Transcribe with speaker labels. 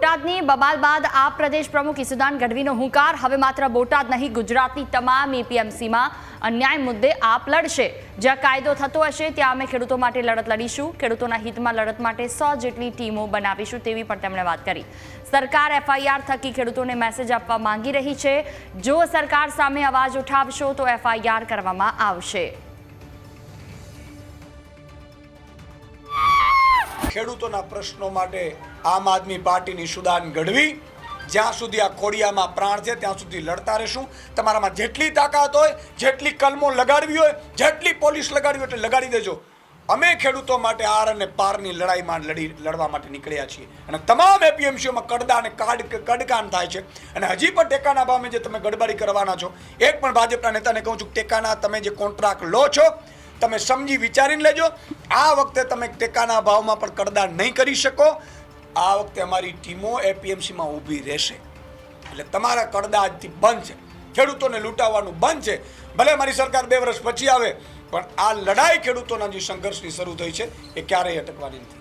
Speaker 1: બોટાદની બબાલ બાદ આપ પ્રદેશ પ્રમુખ ઈસુદાન ગઢવીનો હુંકાર. હવે માત્ર બોટાદ નહીં, ગુજરાતની તમામ એપીએમસીમાં અન્યાય મુદ્દે આપ લડશે. જ્યાં કાયદો થતો હશે, ત્યાં અમે ખેડૂતો માટે લડત લડીશું. ખેડૂતોના હિતમાં લડત માટે સો જેટલી ટીમો બનાવીશું તેવી પણ તેમણે વાત કરી. સરકાર એફઆઈઆર થકી ખેડૂતોને મેસેજ આપવા માંગી રહી છે. જો સરકાર સામે અવાજ ઉઠાવશો તો એફઆઈઆર કરવામાં આવશે.
Speaker 2: ખેડૂતોના પ્રશ્નો માટે આમ આદમી પાર્ટીની સુદાન ગઢવી જ્યાં સુધી આ ખોડિયામાં પ્રાણ છે, ત્યાં સુધી લડતા રહેશું. તમારામાં જેટલી તાકાત હોય, જેટલી કલમો લગાડવી હોય, જેટલી પોલીસ લગાડવી હોય એટલે લગાડી દેજો. અમે ખેડૂતો માટે આર અને પારની લડાઈમાં લડી, લડવા માટે નીકળ્યા છીએ. અને તમામ એપીએમસીઓમાં કડદા અને કાડ કડકાન થાય છે. અને હજી પણ ટેકાના ભાવે જે તમે ગડબડી કરવાના છો. એક પણ ભાજપના નેતાને કહું છું ટેકાના, તમે જે કોન્ટ્રાક્ટ લો છો તમે સમજી વિચારીને લેજો. આ વખતે તમે ટેકાના ભાવમાં પણ કડદા નહીં કરી શકો. આ વખતે અમારી ટીમો એપીએમસીમાં ઊભી રહેશે. એટલે તમારા કડદા આજથી બંધ છે. ખેડૂતોને લૂંટાવવાનું બંધ છે. ભલે મારી સરકાર બે વર્ષ પછી આવે, પણ આ લડાઈ ખેડૂતોના જે સંઘર્ષની શરૂ થઈ છે, એ ક્યારેય અટકવાની નથી.